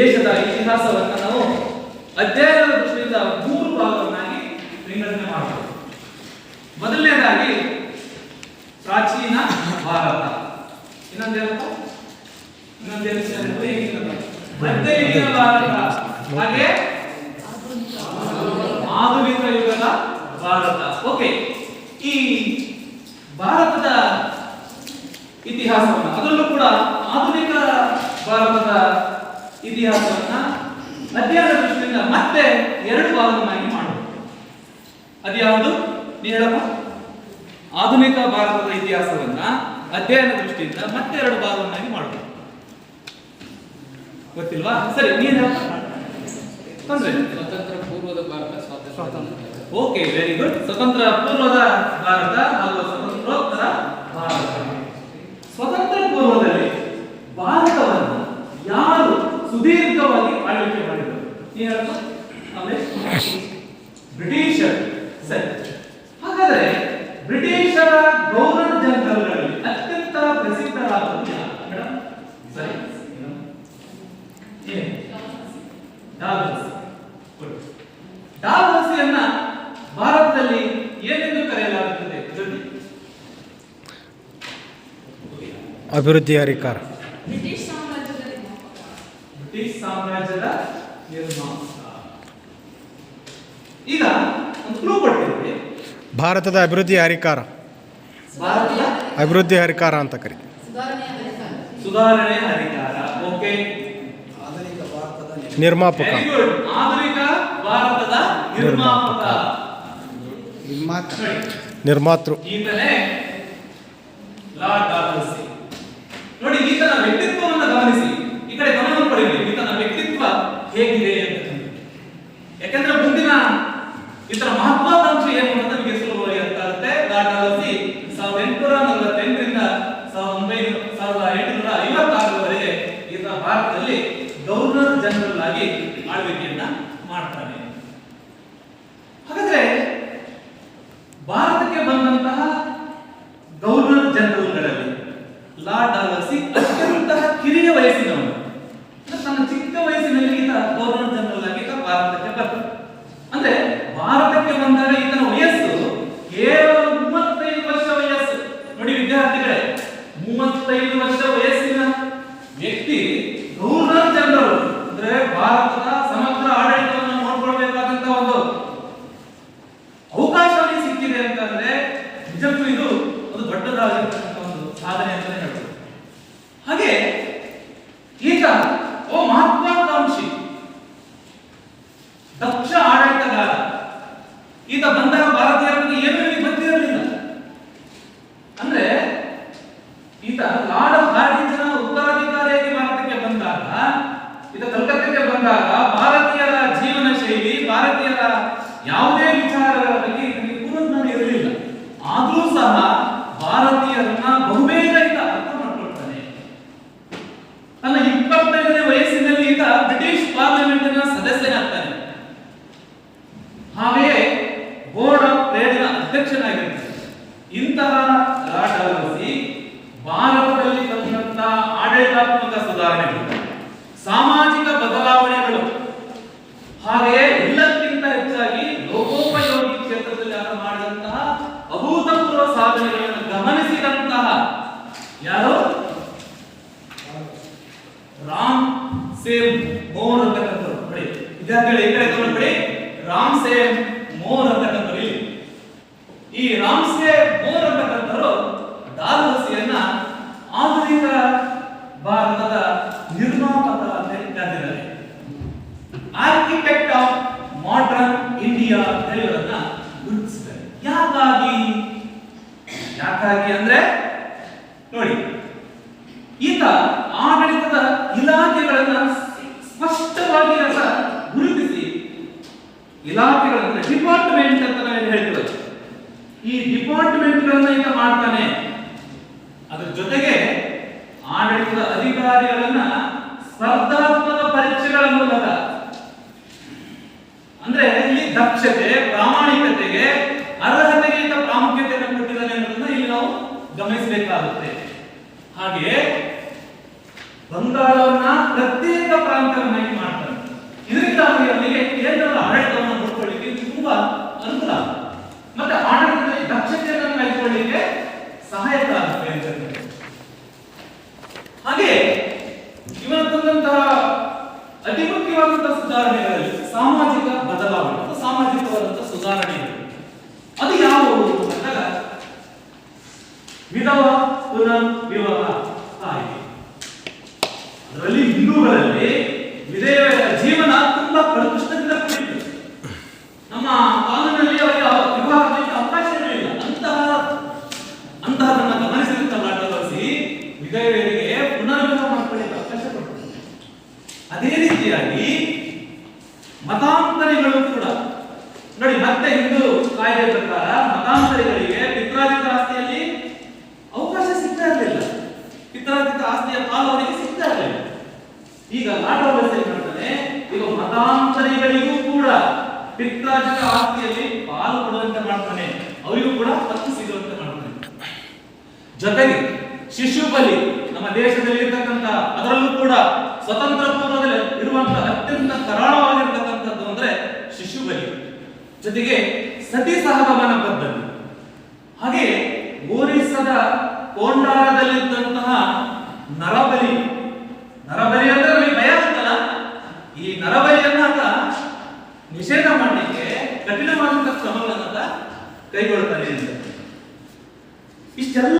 ದೇಶದ ಇತಿಹಾಸವನ್ನು ನಾವು ಅಧ್ಯಯನದ ದೃಷ್ಟಿಯಿಂದ ಮೂರು ಭಾಗವನ್ನಾಗಿ ವಿಂಗಡಣೆ ಮಾಡಬಹುದು ಮೊದಲನೇದಾಗಿ ಪ್ರಾಚೀನ ಭಾರತ. ಇನ್ನೊಂದೇನಪ್ಪ ಇನ್ನೊಂದೇನು ಮಧ್ಯಯುಗೀನ ಭಾರತ? ಹಾಗೆ ಆಧುನಿಕ ಯುಗದ ಭಾರತ. ಓಕೆ ಈ ಭಾರತದ ಇತಿಹಾಸವನ್ನ, ಅದರಲ್ಲೂ ಕೂಡ ಆಧುನಿಕ ಭಾರತದ ಇತಿಹಾಸವನ್ನ ಅಧ್ಯಯನ ದೃಷ್ಟಿಯಿಂದ ಮತ್ತೆ ಎರಡು ಭಾಗವನ್ನಾಗಿ ಮಾಡಬಹುದು ಅದ್ಯಾವುದು? ನೀ ಹೇಳಪ್ಪ. ಆಧುನಿಕ ಭಾರತದ ಇತಿಹಾಸವನ್ನ ಅಧ್ಯಯನ ದೃಷ್ಟಿಯಿಂದ ಮತ್ತೆ ಎರಡು ಭಾಗವನ್ನಾಗಿ ಮಾಡಬಹುದು ಗೊತ್ತಿಲ್ವಾ? ಸರಿ ನೀನ್ ಹೇಳಪ್ಪ. ಸ್ವತಂತ್ರ ಪೂರ್ವದ ಭಾರತ ಸ್ವಾತಂತ್ರ್ಯ. ಓಕೆ ವೆರಿ ಗುಡ್ ಸ್ವತಂತ್ರ ಪೂರ್ವದ ಭಾರತ ಹಾಗೂ ಸ್ವತಂತ್ರೋತ್ತರ ಭಾರತ ಸ್ವತಂತ್ರ ಪೂರ್ವದಲ್ಲಿ ಭಾರತವನ್ನು ಯಾರು ಸುದೀರ್ಘವಾಗಿ ಆಳ್ವಿಕೆ ಮಾಡಿದರು ಅಂದ್ರೆ ಬ್ರಿಟಿಷರು ಸರಿ. ಹಾಗಾದ್ರೆ ಬ್ರಿಟಿಷರ ಗೌರವ ಜನರಲ್ಗಳಲ್ಲಿ ಅತ್ಯಂತ ಪ್ರಸಿದ್ಧರಾದದ್ದು ಯಾರು? ಮೇಡಮ್ ಸರಿ. ಡಾಲ್ಹೌಸಿಯನ್ನ ಭಾರತದಲ್ಲಿ ಏನೆಂದು ಕರೆಯಲಾಗುತ್ತದೆ? ಜೊತೆ ಅಭಿವೃದ್ಧಿ ಅಧಿಕಾರ. ಬ್ರಿಟಿಷ್ ಸಾಮ್ರಾಜ್ಯದ ಈಗ ಭಾರತದ ಅಭಿವೃದ್ಧಿ ಹರಿಕಾರ. ಭಾರತದ ಅಭಿವೃದ್ಧಿ ಹರಿಕಾರ ಅಂತ ಕರಿ. ಸುಧಾರಣೆ ಹರಿಕಾರ. ಓಕೆ? ಆಧುನಿಕ ಭಾರತದ ನಿರ್ಮಾಪಕ. ಆಧುನಿಕ ಭಾರತದ ನಿರ್ಮಾಪಕ. ನಿರ್ಮಾತ. ನಿರ್ಮಾತೃ. ಈತನೇ ಲಾರ್ಡ್ ಡಾಲ್ಹೌಸಿ ನೋಡಿ ಈತನ ವ್ಯಕ್ತಿತ್ವವನ್ನು ಆಗುತ್ತೆ 等一下。ಇಂತಹ ಡಾಲ್ಹೌಸಿ ಭಾರತದಲ್ಲಿ ತಂದಂತ ಆಡಳಿತಾತ್ಮಕ ಸುಧಾರಣೆಗಳು, ಸಾಮಾಜಿಕ ಬದಲಾವಣೆಗಳು ಹಾಗೆಯೇ ಎಲ್ಲಕ್ಕಿಂತ ಹೆಚ್ಚಾಗಿ ಲೋಕೋಪಯೋಗಿ ಕ್ಷೇತ್ರದಲ್ಲಿ ಆತ ಮಾಡಿದಂತಹ ಅಭೂತಪೂರ್ವ ಸಾಧನೆಗಳನ್ನು ಗಮನಿಸಿದಂತಹ ಯಾರು? ರಾಮ್ ಸೇಮ್ ಮೋರ್ ಅಂತಕ್ಕಂಥವ್ರು. ನೋಡಿ, ವಿದ್ಯಾರ್ಥಿಗಳು, ಈ ಕಡೆ ರಾಮ್ ಸೇಮ್ ಮೋರ್ ಅಂತಕ್ಕಂಥ ಈ ರಾಮ್ಸೆ ಮೋರ್ ಅಂತಕ್ಕಂಥವರು ದಾಲ್ಹಸಿಯನ್ನ ಆಧುನಿಕ ಭಾರತದ ನಿರ್ಮಾಪಕ ಅಂತ ಕರೆದಿದ್ದಾರೆ. ಆರ್ಕಿಟೆಕ್ಟ್ ಆಫ್ ಮಾಡರ್ನ್ ಇಂಡಿಯಾ ಅಂತ ಹೇಳೋದನ್ನ ಗುರುತಿಸಿದ್ದಾರೆ. ಯಾಕಾಗಿ? ಯಾಕಾಗಿ ಅಂದ್ರೆ, ನೋಡಿ, ಈತ ಆಡಳಿತದ ಇಲಾಖೆಗಳನ್ನ ಸ್ಪಷ್ಟವಾಗಿ ಅಂತ ಗುರುತಿಸಿ. ಇಲಾಖೆಗಳನ್ನ ಕೆಲಸಗಳನ್ನ ಈಗ ಮಾಡ್ತಾನೆ. ಅದ್ರ ಜೊತೆಗೆ ಆಡಳಿತದ ಅಧಿಕಾರಿಗಳನ್ನ ಸ್ಪರ್ಧಾತ್ಮಕ ಪರೀಕ್ಷೆಗಳ ಮೂಲಕ, ಅಂದ್ರೆ ಇಲ್ಲಿ ದಕ್ಷತೆ, ಪ್ರಾಮಾಣಿಕತೆಗೆ ಅರ್ಹತೆಗೆ ಪ್ರಾಮುಖ್ಯತೆಯನ್ನು ಕೊಟ್ಟಿದ್ದಾನೆ ಅನ್ನೋದನ್ನ ಇಲ್ಲಿ ನಾವು ಗಮನಿಸಬೇಕಾಗುತ್ತೆ. ಹಾಗೆ ಬಂಗಾಳವನ್ನ ಪ್ರತ್ಯೇಕ ಪ್ರಾಂತವನ್ನಾಗಿ ಮಾಡ್ತಾನೆ ಇದರಿಂದ ಅವರಿಗೆ ಕೇಂದ್ರದ ಸಹಾಯಕ ಆಗುತ್ತೆ ಅಂತಂದ್ರೆ ಹಾಗೆ ಇವನು ಅತಿ ಮುಖ್ಯವಾದಂತಹ ಸುಧಾರಣೆಗಳಲ್ಲಿ ಸಾಮಾಜಿಕ ಬದಲಾವಣೆ ಅಥವಾ ಸಾಮಾಜಿಕವಾದಂತಹ ಸುಧಾರಣೆಗಳು. ಅದು ಯಾವುದು ಅಂದಾಗ ವಿಧವಾ, ಪುನರ್ ಮತಾಂತರಿಗಳು ಕೂಡ. ನೋಡಿ, ಮತ್ತೆ ಹಿಂದೂ ಕಾಯ್ದೆ ಪ್ರಕಾರ ಮತಾಂತರಿಗಳಿಗೆ ಪಿತ್ರಾರ್ಜಿತ ಆಸ್ತಿಯಲ್ಲಿ ಅವಕಾಶ ಸಿಗ್ತಾ ಇರಲಿಲ್ಲ. ಪಿತ್ರಾರ್ಜಿತ ಆಸ್ತಿಯ ಪಾಲು ಅವರಿಗೆ ಸಿಗ್ತಾ ಇರಲಿಲ್ಲ. ಈಗ ಲಾಟ ವ್ಯವಸ್ಥೆ ಮಾಡ್ತಾನೆ, ಈಗ ಮತಾಂತರಿಗಳಿಗೂ ಕೂಡ ಪಿತ್ರಾರ್ಜಿತ ಆಸ್ತಿಯಲ್ಲಿ ಪಾಲು ಕೊಡುವಂತೆ ಮಾಡ್ತಾನೆ, ಅವರಿಗೂ ಕೂಡ ಹಕ್ಕು ಸಿಗುವಂತೆ ಮಾಡ್ತಾನೆ. ಜೊತೆಗೆ ಶಿಶು ಬಲಿ ನಮ್ಮ ದೇಶದಲ್ಲಿ ಇರ್ತಕ್ಕಂಥ ಅದರಲ್ಲೂ ಕೂಡ ಸ್ವತಂತ್ರ ಪೂರ್ವದಲ್ಲಿ ಇರುವಂತಹ ಅತ್ಯಂತ ಕರಾಳವಾಗಿರ್ತಕ್ಕಂಥದ್ದು ಅಂದ್ರೆ ಶಿಶು ಬಲಿ ಜೊತೆಗೆ ಸತಿ ಸಹಗಮನ ಪದ್ಧತಿ. ಹಾಗೆ ಓರಿಸದ ಕೋಂಡಾರದಲ್ಲಿದ್ದಂತಹ ನರಬಲಿ. ನರಬಲಿ ಅಂದ್ರೆ ಭಯ ಅಂತಲ್ಲ ಈ ನರಬಲಿಯನ್ನ ನಿಷೇಧ ಮಾಡಲಿಕ್ಕೆ ಕಠಿಣವಾದಂತಹ ಕ್ರಮಗಳನ್ನ ಇಷ್ಟೆಲ್ಲ